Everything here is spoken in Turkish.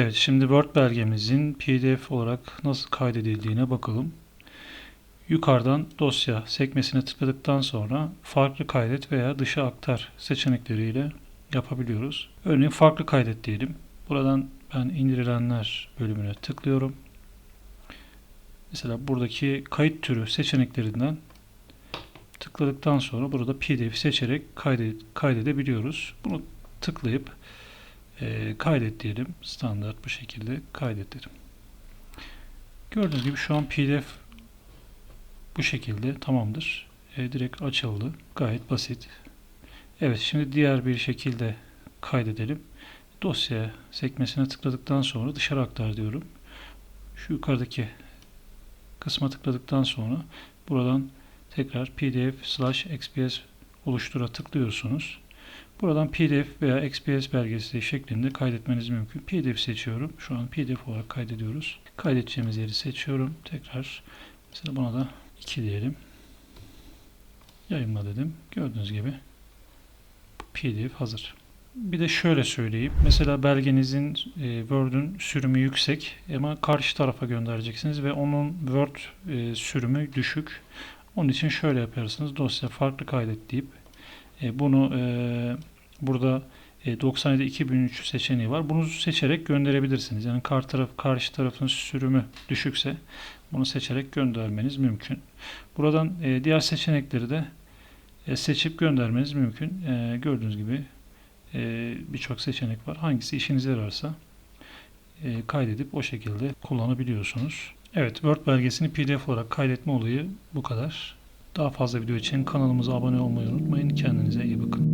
Evet, şimdi Word belgemizin PDF olarak nasıl kaydedildiğine bakalım. Yukarıdan dosya sekmesine tıkladıktan sonra farklı kaydet veya dışa aktar seçenekleriyle yapabiliyoruz. Örneğin farklı kaydet diyelim. Buradan ben indirilenler bölümüne tıklıyorum. Mesela buradaki kayıt türü seçeneklerinden tıkladıktan sonra burada PDF seçerek kaydet, kaydedebiliyoruz. Bunu tıklayıp e, kaydet diyelim. Standart bu şekilde kaydet dedim. Gördüğünüz gibi şu an PDF bu şekilde tamamdır. E, direkt açıldı. Gayet basit. Evet şimdi diğer bir şekilde kaydedelim. Dosya sekmesine tıkladıktan sonra dışarı aktar diyorum. Şu yukarıdaki kısma tıkladıktan sonra buradan tekrar pdf slash xps oluştura tıklıyorsunuz. Buradan pdf veya xps belgesi şeklinde kaydetmeniz mümkün. pdf seçiyorum. Şu an pdf olarak kaydediyoruz. Kaydedeceğimiz yeri seçiyorum. Tekrar mesela buna da 2 diyelim. Yayınla dedim. Gördüğünüz gibi pdf hazır. Bir de şöyle söyleyeyim. Mesela belgenizin e, Word'ün sürümü yüksek ama karşı tarafa göndereceksiniz ve onun Word e, sürümü düşük. Onun için şöyle yaparsınız. Dosya farklı kaydet deyip e, bunu e, burada e, 97 2003 seçeneği var. Bunu seçerek gönderebilirsiniz. Yani karşı, taraf, karşı tarafın sürümü düşükse bunu seçerek göndermeniz mümkün. Buradan e, diğer seçenekleri de e, seçip göndermeniz mümkün. E, gördüğünüz gibi e, birçok seçenek var. Hangisi işinize yararsa e, kaydedip o şekilde kullanabiliyorsunuz. Evet, Word belgesini PDF olarak kaydetme olayı bu kadar. Daha fazla video için kanalımıza abone olmayı unutmayın. Kendinize iyi bakın.